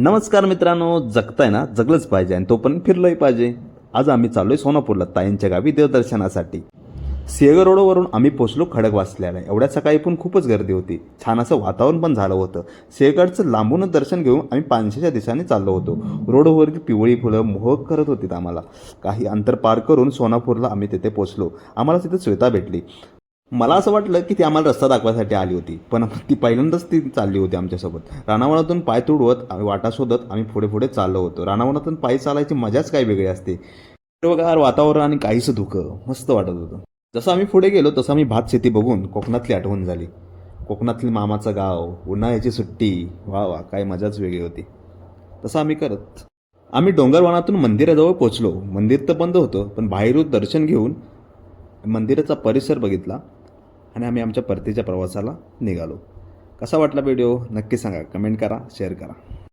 नमस्कार मित्रांनो जगताय ना? जगलंच पाहिजे आणि तो पण फिरलंही पाहिजे. आज आम्ही चाललोय सोनापूरला ताईंच्या गावी देवदर्शनासाठी. सिंहगड रोडवरून आम्ही पोचलो खडकवासल्याला एवढ्या सकाळी पण खूपच गर्दी होती. छान असं वातावरण पण झालं होतं. सिंहगडचं लांबूनच दर्शन घेऊन आम्ही पानशेच्या दिशेने चाललो होतो. रोडवरील पिवळी फुलं मोहक करत होती आम्हाला. काही अंतर पार करून सोनापूरला आम्ही तिथे पोचलो आम्हाला तिथे श्वेता भेटली. मला असं वाटलं की ती आम्हाला रस्ता दाखवायसाठी आली होती. पण ती पहिल्यांदाच ती चालली होती आमच्यासोबत. रानावनातून पाय तुडवत वाटा शोधत आम्ही पुढे पुढे चाललो होतो. रानावनातून पायी चालायची मजाच काही वेगळी असते. हिरवगार वातावरण आणि काहीसं धुकं मस्त वाटत होतं. जसं आम्ही पुढे गेलो तसं आम्ही भात शेती बघून कोकणातली आठवण झाली. कोकणातली मामाचं गाव उन्हाळ्याची सुट्टी वा वा काय मजाच वेगळी होती. तसं आम्ही करत. आम्ही डोंगरवनातून मंदिराजवळ पोचलो. मंदिर तर बंद होतं पण बाहेरून दर्शन घेऊन मंदिराचा परिसर बघितला. आणि आम्ही आमच्या परतीच्या प्रवासाला निघालो. कसा वाटला व्हिडिओ? नक्की सांगा. कमेंट करा शेअर करा.